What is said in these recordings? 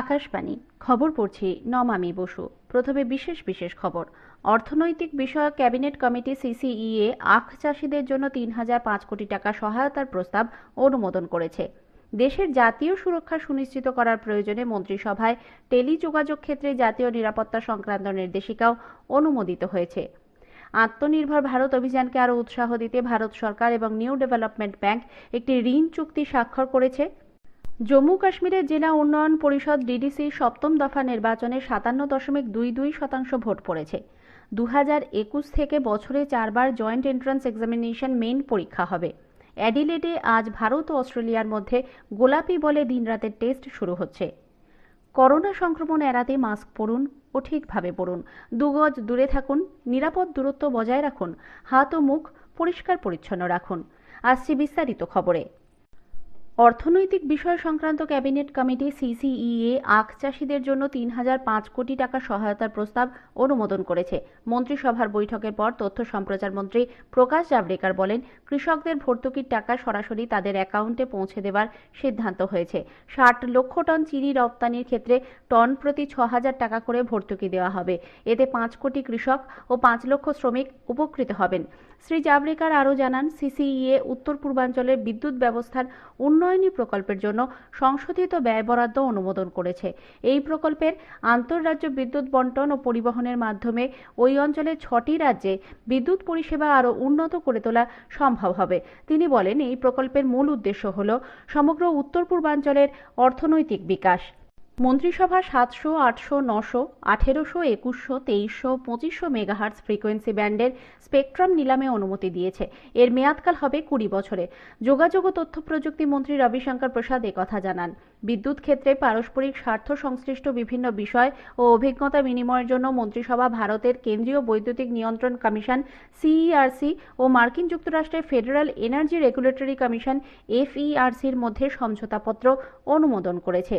আকাশবাণী। খবর পড়ছি নমামি বসু। প্রথমে বিশেষ বিশেষ খবর। অর্থনৈতিক বিষয়ক ক্যাবিনেট কমিটি সিসিইএ আখ চাষিদের জন্য তিন হাজার পাঁচ কোটি টাকা সহায়তার প্রস্তাব অনুমোদন করেছে। দেশের জাতীয় সুরক্ষা সুনিশ্চিত করার প্রয়োজনে মন্ত্রিসভায় টেলিযোগাযোগ ক্ষেত্রে জাতীয় নিরাপত্তা সংক্রান্ত নির্দেশিকাও অনুমোদিত হয়েছে। আত্মনির্ভর ভারত অভিযানকে আরও উৎসাহ দিতে ভারত সরকার এবং নিউ ডেভেলপমেন্ট ব্যাংক একটি ঋণ চুক্তি স্বাক্ষর করেছে। জম্মু কাশ্মীরের জেলা উন্নয়ন পরিষদ ডিডিসি সপ্তম দফা নির্বাচনে সাতান্ন দশমিক দুই দুই শতাংশ ভোট পড়েছে। দু হাজার একুশ থেকে বছরে চারবার জয়েন্ট এন্ট্রান্স এক্সামিনেশন মেইন পরীক্ষা হবে। অ্যাডিলেডে আজ ভারত ও অস্ট্রেলিয়ার মধ্যে গোলাপি বলে দিনরাতের টেস্ট শুরু হচ্ছে। করোনা সংক্রমণ এড়াতে মাস্ক পরুন ও ঠিকভাবে পরুন। দুগজ দূরে থাকুন, নিরাপদ দূরত্ব বজায় রাখুন, হাত ও মুখ পরিষ্কার পরিচ্ছন্ন রাখুন। আসছি বিস্তারিত খবরে। অর্থনৈতিক বিষয় সংক্রান্ত ক্যাবিনেট কমিটি সিসিইএ আখ চাষিদের জন্য তিন হাজার পাঁচ কোটি টাকা সহায়তার প্রস্তাব অনুমোদন করেছে। মন্ত্রিসভার বৈঠকের পর তথ্য সম্প্রচার মন্ত্রী প্রকাশ জাভড়েকর বলেন, কৃষকদের ভর্তুকির টাকা সরাসরি তাদের অ্যাকাউন্টে পৌঁছে দেওয়ার সিদ্ধান্ত হয়েছে। ষাট লক্ষ টন চিনি রপ্তানির ক্ষেত্রে টন প্রতি ছ হাজার টাকা করে ভর্তুকি দেওয়া হবে। এতে পাঁচ কোটি কৃষক ও পাঁচ লক্ষ শ্রমিক উপকৃত হবেন। শ্রী জাভড়েকর আরও জানান, সিসিইএ উত্তর পূর্বাঞ্চলের বিদ্যুৎ ব্যবস্থার উন্নয়নী প্রকল্পের জন্য সংশোধিত ব্যয় বরাদ্দ অনুমোদন করেছে। এই প্রকল্পের আন্তঃরাজ্য বিদ্যুৎ বন্টন ও পরিবহনের মাধ্যমে ওই অঞ্চলের ছটি রাজ্যে বিদ্যুৎ পরিষেবা আরও উন্নত করে তোলা সম্ভব হবে। তিনি বলেন, এই প্রকল্পের মূল উদ্দেশ্য হল সমগ্র উত্তর পূর্বাঞ্চলের অর্থনৈতিক বিকাশ। মন্ত্রিসভা সাতশো, আটশো, নশো, আঠেরোশো, একুশশো, তেইশশো, পঁচিশশো মেগাহার্টস ফ্রিকোয়েন্সি ব্যান্ডের স্পেকট্রাম নিলামে অনুমতি দিয়েছে। এর মেয়াদকাল হবে কুড়ি বছরে। যোগাযোগ ও তথ্য প্রযুক্তি মন্ত্রী রবিশঙ্কর প্রসাদ একথা জানান। বিদ্যুৎ ক্ষেত্রে পারস্পরিক স্বার্থ সংশ্লিষ্ট বিভিন্ন বিষয় ও অভিজ্ঞতা বিনিময়ের জন্য মন্ত্রিসভা ভারতের কেন্দ্রীয় বৈদ্যুতিক নিয়ন্ত্রণ কমিশন সিইআরসি ও মার্কিন যুক্তরাষ্ট্রের ফেডারেল এনার্জি রেগুলেটরি কমিশন এফইআরসির মধ্যে সমঝোতাপত্র অনুমোদন করেছে।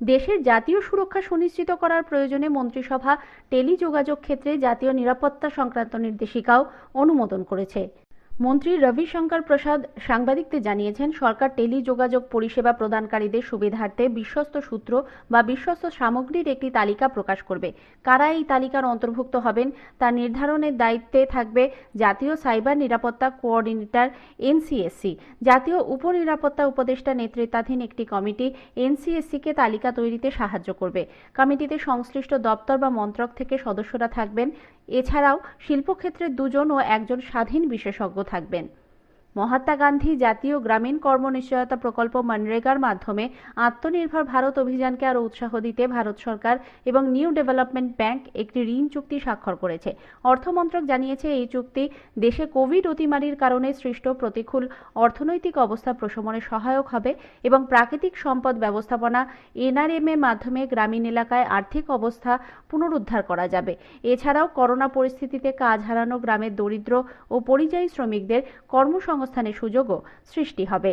দেশের জাতীয় সুরক্ষা সুনিশ্চিত করার প্রয়োজনে মন্ত্রিসভা টেলিযোগাযোগ ক্ষেত্রে জাতীয় নিরাপত্তা সংক্রান্ত নির্দেশিকাও অনুমোদন করেছে। মন্ত্রী রবিশঙ্কর প্রসাদ সাংবাদিকদের জানিয়েছেন, সরকার টেলিযোগাযোগ পরিষেবা প্রদানকারীদের সুবিধার্থে বিশ্বস্ত সূত্র বা বিশ্বস্ত সামগ্রীর একটি তালিকা প্রকাশ করবে। কারা এই তালিকার অন্তর্ভুক্ত হবেন তা নির্ধারণের দায়িত্বে থাকবে জাতীয় সাইবার নিরাপত্তা কোঅর্ডিনেটর এনসিএসসি। জাতীয় উপনিরাপত্তা উপদেষ্টা নেতৃত্বাধীন একটি কমিটি এনসিএসসিকে তালিকা তৈরিতে সাহায্য করবে। কমিটিতে সংশ্লিষ্ট দপ্তর বা মন্ত্রক থেকে সদস্যরা থাকবেন এছাড়াও শিল্পক্ষেত্রে দুজন ও একজন স্বাধীন বিশেষজ্ঞ থাকবেন। মহাত্মা গান্ধী জাতীয় গ্রামীণ কর্মনিশ্চয়তা প্রকল্প মনরেগার মাধ্যমে আত্মনির্ভর ভারত অভিযানকে আরও উৎসাহ দিতে ভারত সরকার এবং নিউ ডেভেলপমেন্ট ব্যাংক একটি ঋণ চুক্তি স্বাক্ষর করেছে। অর্থমন্ত্রক জানিয়েছে এই চুক্তি দেশে কোভিড অতিমারির কারণে সৃষ্ট প্রতিকূল অর্থনৈতিক অবস্থা প্রশমনে সহায়ক হবে এবং প্রাকৃতিক সম্পদ ব্যবস্থাপনা এনআরএম এর মাধ্যমে গ্রামীণ এলাকায় আর্থিক অবস্থা পুনরুদ্ধার করা যাবে। এছাড়াও করোনা পরিস্থিতিতে কাজ হারানো গ্রামের দরিদ্র ও পরিযায়ী শ্রমিকদের কর্মসংস্থানের সুযোগও সৃষ্টি হবে।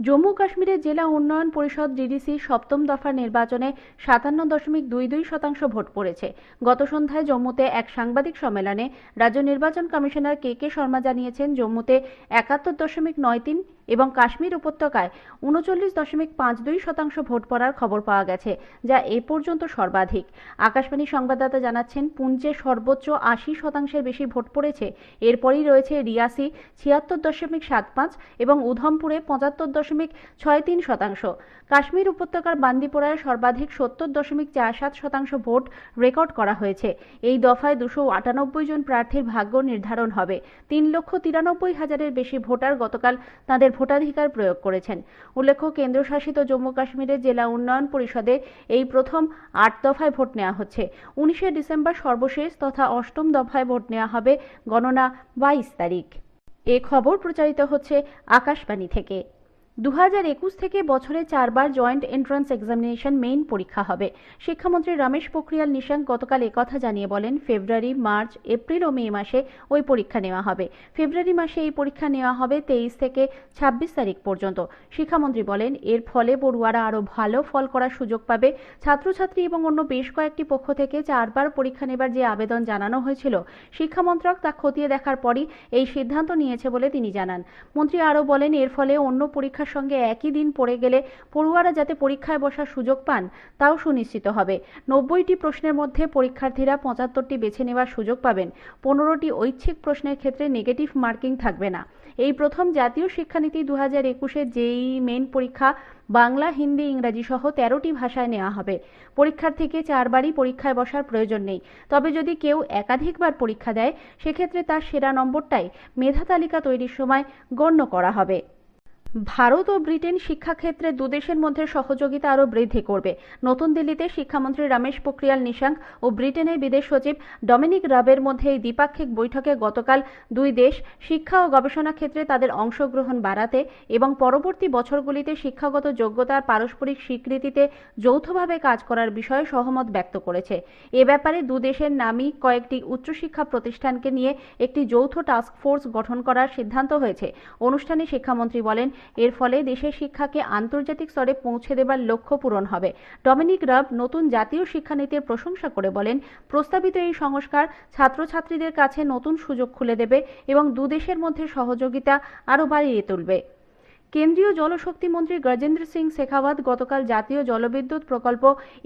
জম্মু কাশ্মীরের জেলা উন্নয়ন পরিষদ জিডিসি সপ্তম দফার নির্বাচনে সাতান্ন দশমিক দুই দুই শতাংশ ভোট পড়েছে। গত সন্ধ্যায় জম্মুতে এক সাংবাদিক সম্মেলনে রাজ্য নির্বাচন কমিশনার কে কে শর্মা জানিয়েছেন, জম্মুতে একাত্তর দশমিক নয় তিন এবং কাশ্মীর উপত্যকায় উনচল্লিশ দশমিক পাঁচ দুই শতাংশ ভোট পড়ার খবর পাওয়া গেছে, যা এ পর্যন্ত সর্বাধিক। আকাশবাণী সংবাদদাতা জানাচ্ছেন পুঞ্চে সর্বোচ্চ আশি শতাংশের বেশি ভোট পড়েছে। এরপরই রয়েছে রিয়াসি ছিয়াত্তর দশমিক সাত পাঁচ এবং উধমপুরে পঁচাত্তর দশমিক ছয় তিন শতাংশ। কাশ্মীর উপত্যকার বান্দিপোরায় সর্বাধিক সত্তর দশমিক চার সাত শতাংশ ভোট রেকর্ড করা হয়েছে। এই দফায় দুশো আটানব্বই জন প্রার্থীর ভাগ্য নির্ধারণ হবে। তিন লক্ষ তিরানব্বই হাজারের বেশি ভোটার গতকাল তাদের ভোটাধিকার প্রয়োগ করেছেন। উল্লেখ্য, কেন্দ্রশাসিত জম্মু কাশ্মীরের জেলা উন্নয়ন পরিষদে এই প্রথম আট দফায় ভোট নেওয়া হচ্ছে। উনিশে ডিসেম্বর সর্বশেষ তথা অষ্টম দফায় ভোট নেওয়া হবে গণনা বাইশ তারিখ। এ খবর প্রচারিত হচ্ছে আকাশবাণী থেকে। দু একুশ থেকে বছরে চারবার জয়েন্ট এন্ট্রান্স এক্সামিনেশন মেইন পরীক্ষা হবে। শিক্ষামন্ত্রী রমেশ পোখরিয়াল নিশাঙ্ক গতকাল একথা জানিয়ে বলেন, ফেব্রুয়ারি, মার্চ, এপ্রিল ও মে মাসে ওই পরীক্ষা নেওয়া হবে। ফেব্রুয়ারি মাসে এই পরীক্ষা নেওয়া হবে তেইশ থেকে ছাব্বিশ তারিখ পর্যন্ত। শিক্ষামন্ত্রী বলেন, এর ফলে পড়ুয়ারা আরও ভালো ফল করার সুযোগ পাবে। ছাত্রছাত্রী এবং অন্য বেশ কয়েকটি পক্ষ থেকে চারবার পরীক্ষা নেবার যে আবেদন জানানো হয়েছিল, শিক্ষামন্ত্রক তা খতিয়ে দেখার পরই এই সিদ্ধান্ত নিয়েছে বলে তিনি জানান। মন্ত্রী আরও বলেন, এর ফলে অন্য পরীক্ষা পরীক্ষার সঙ্গে একই দিন পড়ে গেলে পড়ুয়ারা যাতে পরীক্ষায় বসার সুযোগ পান, তাও সুনিশ্চিত হবে। নব্বইটি প্রশ্নের মধ্যে পরীক্ষার্থীরা পঁচাত্তরটি বেছে নেওয়ার সুযোগ পাবেন। পনেরোটি ঐচ্ছিক প্রশ্নের ক্ষেত্রে নেগেটিভ মার্কিং থাকবে না। এই প্রথম জাতীয় শিক্ষানীতি দু হাজার একুশে জেই মেন পরীক্ষা বাংলা, হিন্দি, ইংরাজি সহ তেরোটি ভাষায় নেওয়া হবে। পরীক্ষার্থীকে চারবারই পরীক্ষায় বসার প্রয়োজন নেই। তবে যদি কেউ একাধিকবার পরীক্ষা দেয়, সেক্ষেত্রে তার সেরা নম্বরটাই মেধা তালিকা তৈরির সময় গণ্য করা হবে। ভারত ও ব্রিটেন শিক্ষাক্ষেত্রে দুদেশের মধ্যে সহযোগিতা আরও বৃদ্ধি করবে। নতুন দিল্লিতে শিক্ষামন্ত্রী রমেশ পোখরিয়াল নিশাঙ্ক ও ব্রিটেনের বিদেশ সচিব ডমিনিক রাবের মধ্যে এই দ্বিপাক্ষিক বৈঠকে গতকাল দুই দেশ শিক্ষা ও গবেষণা ক্ষেত্রে তাদের অংশগ্রহণ বাড়াতে এবং পরবর্তী বছরগুলিতে শিক্ষাগত যোগ্যতার পারস্পরিক স্বীকৃতিতে যৌথভাবে কাজ করার বিষয়ে সহমত ব্যক্ত করেছে। এ ব্যাপারে দুদেশের নামী কয়েকটি উচ্চশিক্ষা প্রতিষ্ঠানকে নিয়ে একটি যৌথ টাস্ক ফোর্স গঠন করার সিদ্ধান্ত হয়েছে। অনুষ্ঠানে শিক্ষামন্ত্রী বলেন এর ফলে দেশের শিক্ষাকে আন্তর্জাতিক স্তরে পৌঁছে দেবার লক্ষ্য পূরণ হবে। ডমিনিক রাব নতুন জাতীয় শিক্ষানীতির প্রশংসা করে বলেন, প্রস্তাবিত এই সংস্কার ছাত্রছাত্রীদের কাছে নতুন সুযোগ খুলে দেবে এবং দুদেশের মধ্যে সহযোগিতা আরও বাড়িয়ে তুলবে। কেন্দ্রীয় জলশক্তি মন্ত্রী গজেন্দ্র সিং শেখাওয়াত গতকাল জাতীয় জলবিদ্যুৎ প্রকল্প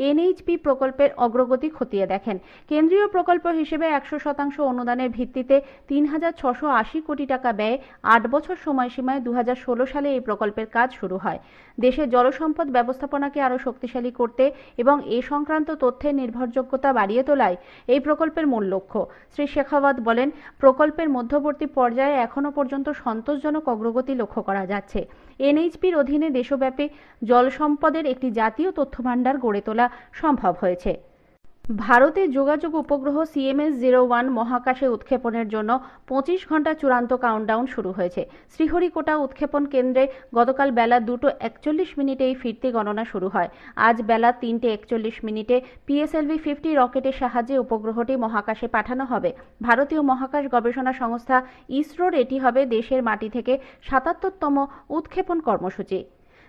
এনএইচপি প্রকল্পের অগ্রগতি খতিয়ে দেখেন। কেন্দ্রীয় প্রকল্প হিসেবে একশো শতাংশ অনুদানের ভিত্তিতে তিন হাজার ছশো আশি কোটি টাকা ব্যয়ে আট বছর সময়সীমায় দু হাজার ষোলো সালে এই প্রকল্পের কাজ শুরু হয়। দেশের জলসম্পদ ব্যবস্থাপনাকে আরও শক্তিশালী করতে এবং এ সংক্রান্ত তথ্যের নির্ভরযোগ্যতা বাড়িয়ে তোলাই এই প্রকল্পের মূল লক্ষ্য। শ্রী শেখাওয়াত বলেন, প্রকল্পের মধ্যবর্তী পর্যায়ে এখনও পর্যন্ত সন্তোষজনক অগ্রগতি লক্ষ্য করা যাচ্ছে। এনএইচপির অধীনে দেশব্যাপী জল সম্পদের একটি জাতীয় তথ্যভাণ্ডার গড়ে তোলা সম্ভব হয়েছে। ভারতে যোগাযোগ উপগ্রহ সিএমএস জিরো ওয়ান মহাকাশে উৎক্ষেপণের জন্য পঁচিশ ঘণ্টা চূড়ান্ত কাউন্টডাউন শুরু হয়েছে। শ্রীহরিকোটা উৎক্ষেপণ কেন্দ্রে গতকাল বেলা দুটো একচল্লিশ মিনিটে এই ফিরতি গণনা শুরু হয়। আজ বেলা তিনটে একচল্লিশ মিনিটে পিএসএলভি ফিফটি রকেটের সাহায্যে উপগ্রহটি মহাকাশে পাঠানো হবে। ভারতীয় মহাকাশ গবেষণা সংস্থা ইসরোর এটি হবে দেশের মাটি থেকে সাতাত্তরতম উৎক্ষেপণ কর্মসূচি।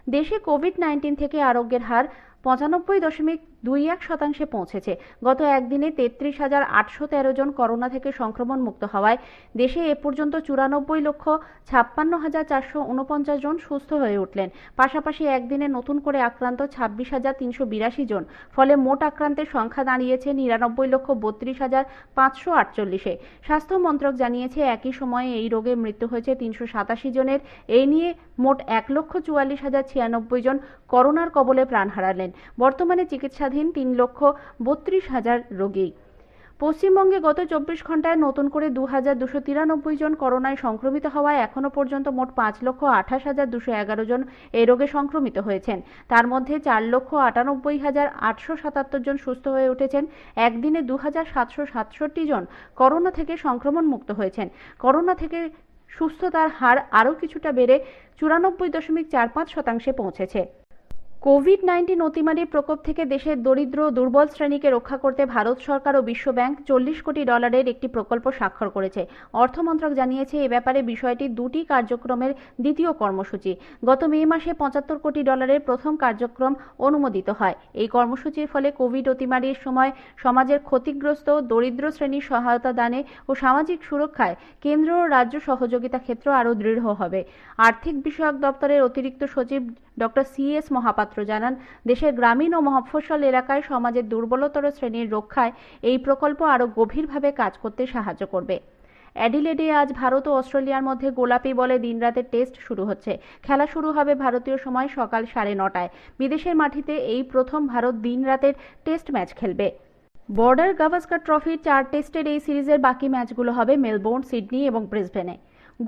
দেশে কোভিড নাইন্টিন থেকে আরোগ্যের হার পঁচানব্বই দশমিক দুই এক শতাংশে পৌঁছেছে। গত একদিনে তেত্রিশ হাজার আটশো তেরো জন করোনা থেকে সংক্রমণ মুক্ত হওয়ায় দেশে এ পর্যন্ত চুরানব্বই লক্ষ ছাপ্পান্ন হাজার চারশো উনপঞ্চাশ জন সুস্থ হয়ে উঠলেন। পাশাপাশি একদিনে নতুন করে আক্রান্ত ছাব্বিশ হাজার তিনশো বিরাশি জন, ফলে মোট আক্রান্তের সংখ্যা দাঁড়িয়েছে নিরানব্বই লক্ষ বত্রিশ হাজার পাঁচশো আটচল্লিশে। স্বাস্থ্য মন্ত্রক জানিয়েছে একই সময়ে এই রোগে মৃত্যু হয়েছে তিনশো সাতাশি জনের। এই নিয়ে মোট এক লক্ষ চুয়াল্লিশ হাজার ছিয়ানব্বই জন করোনার কবলে প্রাণ হারালেন। বর্তমানে চিকিৎসাধীন তিন লক্ষ বত্রিশ হাজার রোগী। পশ্চিমবঙ্গে গত চব্বিশ ঘন্টায় নতুন করে দু হাজার দুশো তিরানব্বই জন করোনায় সংক্রমিত হওয়ায় এখনও পর্যন্ত মোট পাঁচ লক্ষ আঠাশ হাজার দুশো এগারো জন এই রোগে সংক্রমিত হয়েছেন। তার মধ্যে চার লক্ষ আটানব্বই হাজার আটশো সাতাত্তর জন সুস্থ হয়ে উঠেছেন। একদিনে দু হাজার সাতশো সাতষট্টি জন করোনা থেকে সংক্রমণ মুক্ত হয়েছেন। করোনা থেকে সুস্থতার হার আরও কিছুটা বেড়ে চুরানব্বই দশমিক চার পাঁচ শতাংশে পৌঁছেছে। কোভিড নাইন্টিন অতিমারির প্রকোপ থেকে দেশের দরিদ্র দুর্বল শ্রেণীকে রক্ষা করতে ভারত সরকার ও বিশ্বব্যাংক চল্লিশ কোটি ডলারের একটি প্রকল্প স্বাক্ষর করেছে। অর্থমন্ত্রক জানিয়েছে, এ ব্যাপারে বিষয়টি দুটি কার্যক্রমের দ্বিতীয় কর্মসূচি। গত মে মাসে পঁচাত্তর কোটি ডলারের প্রথম কার্যক্রম অনুমোদিত হয়। এই কর্মসূচির ফলে কোভিড অতিমারির সময় সমাজের ক্ষতিগ্রস্ত, দরিদ্র শ্রেণির সহায়তা দানে ও সামাজিক সুরক্ষায় কেন্দ্র ও রাজ্য সহযোগিতা ক্ষেত্র আরও দৃঢ় হবে। আর্থিক বিষয়ক দপ্তরের অতিরিক্ত সচিব ডক্টর সি এস মহাপাত্র জানান, দেশের গ্রামীণ ও মফস্বল এলাকায় সমাজের দুর্বলতর শ্রেণির রক্ষায় এই প্রকল্প আরও গভীরভাবে কাজ করতে সাহায্য করবে। অ্যাডিলেডে আজ ভারত ও অস্ট্রেলিয়ার মধ্যে গোলাপি বলে দিনরাতের টেস্ট শুরু হচ্ছে। খেলা শুরু হবে ভারতীয় সময় সকাল সাড়ে নটায়। বিদেশের মাটিতে এই প্রথম ভারত দিনরাতের টেস্ট ম্যাচ খেলবে। বর্ডার গাভাস্কার ট্রফির চার টেস্টের এই সিরিজের বাকি ম্যাচগুলো হবে মেলবোর্ন, সিডনি এবং ব্রিসবেনে।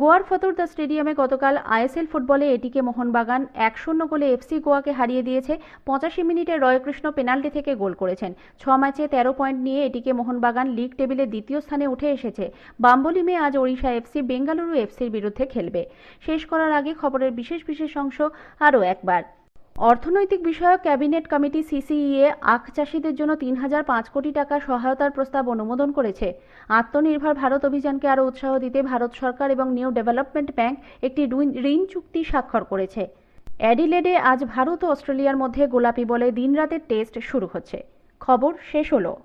গোয়ার ফতুর্দা স্টেডিয়ামে গতকাল আইএসএল ফুটবলে এটিকে মোহনবাগান এক শূন্য গোলে এফসি গোয়াকে হারিয়ে দিয়েছে। পঁচাশি মিনিটে রয়কৃষ্ণ পেনাল্টি থেকে গোল করেছেন। ছ ম্যাচে তেরো পয়েন্ট নিয়ে এটিকে মোহনবাগান লিগ টেবিলে দ্বিতীয় স্থানে উঠে এসেছে। বাম্বলিমে আজ ওড়িশা এফসি, বেঙ্গালুরু এফসির বিরুদ্ধে খেলবে। শেষ করার আগে খবরের বিশেষ বিশেষ অংশ আরও একবার। অর্থনৈতিক বিষয়ক ক্যাবিনেট কমিটি সিসিইএ আখ চাষিদের জন্য তিন হাজার পাঁচ কোটি টাকা সহায়তার প্রস্তাব অনুমোদন করেছে। আত্মনির্ভর ভারত অভিযানকে আরও উৎসাহ দিতে ভারত সরকার এবং নিউ ডেভেলপমেন্ট ব্যাংক একটি ঋণ- ঋণ চুক্তি স্বাক্ষর করেছে। অ্যাডিলেডে আজ ভারত ও অস্ট্রেলিয়ার মধ্যে গোলাপি বলে দিনরাতের টেস্ট শুরু হচ্ছে। খবর শেষ হলো।